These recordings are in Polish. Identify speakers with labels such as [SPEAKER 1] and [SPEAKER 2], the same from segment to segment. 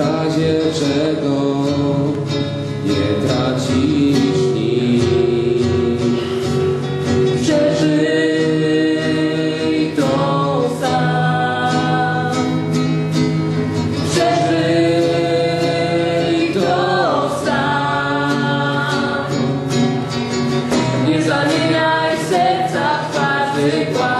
[SPEAKER 1] razie czego nie tracisz nic.
[SPEAKER 2] Przeżyj to sam. Przeżyj to sam. Nie zamieniaj serca w każdy kłam.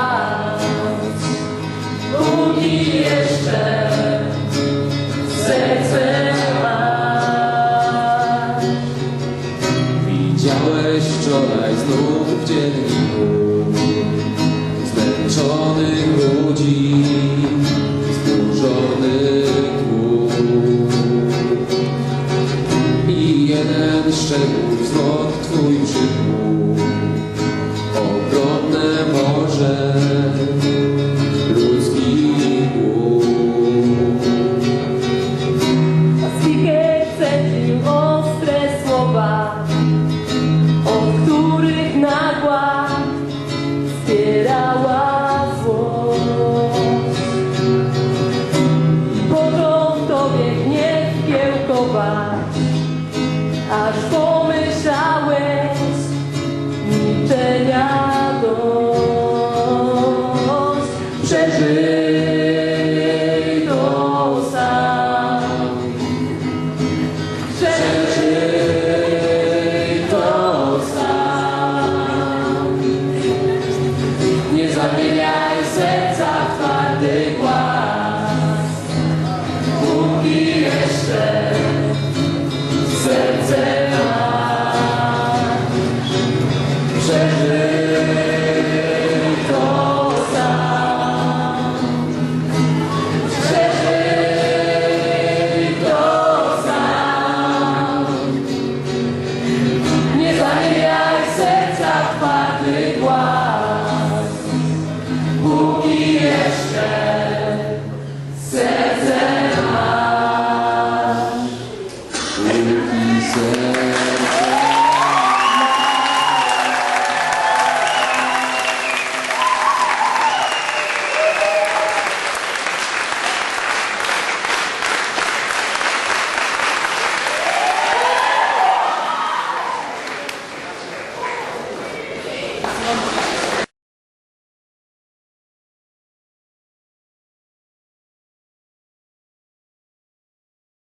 [SPEAKER 1] Widziałeś wczoraj znów w dzienniku Zmęczonych ludzi Zburzonych głów I jeden szczegół znot twój przykuł. Ogromne morze ludzkich głów
[SPEAKER 2] A
[SPEAKER 1] Ele quiser.